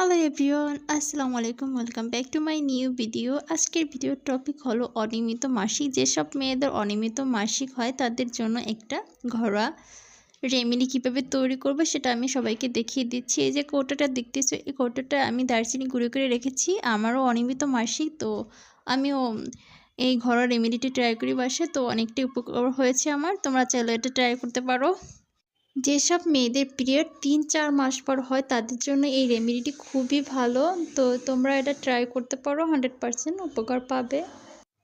Hello everyone আসসালামু আলাইকুম welcome back to my new video আজকের ভিডিওর টপিক হলো অনিয়মিত মাসিক। যেসব মেয়েদের অনিয়মিত মাসিক হয়, তাদের জন্য একটা ঘরোয়া রেমেডি কীভাবে তৈরি করব সেটা আমি সবাইকে দেখিয়ে দিচ্ছি। এই যে কৌটোটা দেখতেছো, এই কৌটোটা আমি দারচিনি গুঁড়ো করে রেখেছি। আমারও অনিয়মিত মাসিক, তো আমিও এই ঘরোয়া রেমেডিটি ট্রাই করি বাসে তো অনেকটাই উপকার হয়েছে আমার। তোমরা চাইলে এটা ট্রাই করতে পারো। যেসব মেয়েদের পিরিয়ড তিন, চার মাস পর হয়, তাদের জন্য এই রেমেডিটি খুবই ভালো। তো তোমরা এটা ট্রাই করতে পারো হান্ড্রেড পারসেন্ট উপকার পাবে।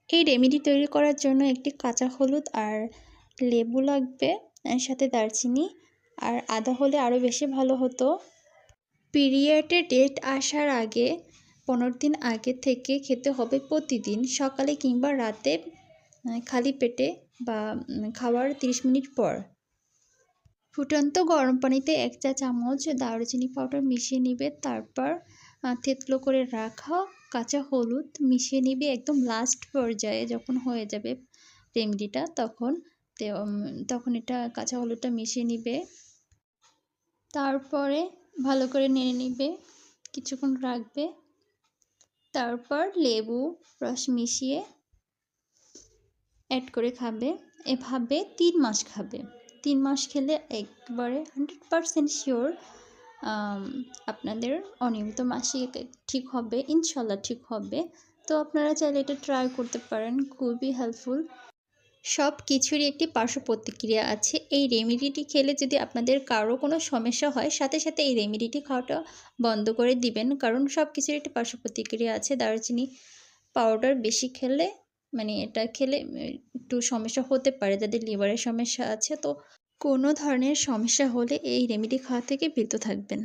এই রেমেডি তৈরি করার জন্য একটি কাঁচা হলুদ আর লেবু লাগবে সাথে দারচিনি, আর আদা হলে আরও বেশি ভালো হতো। পিরিয়ডের ডেট আসার আগে, পনেরো দিন আগে থেকে খেতে হবে প্রতিদিন, সকালে কিংবা রাতে খালি পেটে বা খাওয়ার তিরিশ মিনিট পর। ফুটন্ত গরম পানিতে এক চা চামচ দারুচিনি পাউডার মিশিয়ে নিবে। তারপর থেতলো করে রাখা কাঁচা হলুদ মিশিয়ে নিবে একদম লাস্ট পর্যায়ে যখন হয়ে যাবে রেমেডিটা তখন তখন এটা কাঁচা হলুদটা মিশিয়ে নিবে। তারপরে ভালো করে নেড়ে নিবে, কিছুক্ষণ রাখবে। তারপর লেবু রস মিশিয়ে অ্যাড করে খাবে। এভাবে তিন মাস খাবে। তিন মাস খেলে একবারে হান্ড্রেড পারসেন্ট শিওর আপনাদের অনিয়মিত মাসিক ঠিক হবে, ইনশাল্লাহ ঠিক হবে। তো আপনারা চাইলে এটা ট্রাই করতে পারেন, খুবই হেল্পফুল সব কিছুরই একটি পার্শ্ব প্রতিক্রিয়া আছে। এই রেমেডিটি খেলে যদি আপনাদের কারও কোনো সমস্যা হয়, সাথে সাথে এই রেমেডিটি খাওয়াটা বন্ধ করে দিবেন। কারণ সব কিছুর একটি পার্শ্ব প্রতিক্রিয়া আছে। দারচিনি পাউডার বেশি খেলে মানে এটা খেলে একটু সমস্যা হতে পারে, যাদের লিভারের সমস্যা আছে, তো কোনো ধরনের সমস্যা হলে এই রেমেডি খাওয়া থেকে বিরত থাকবেন।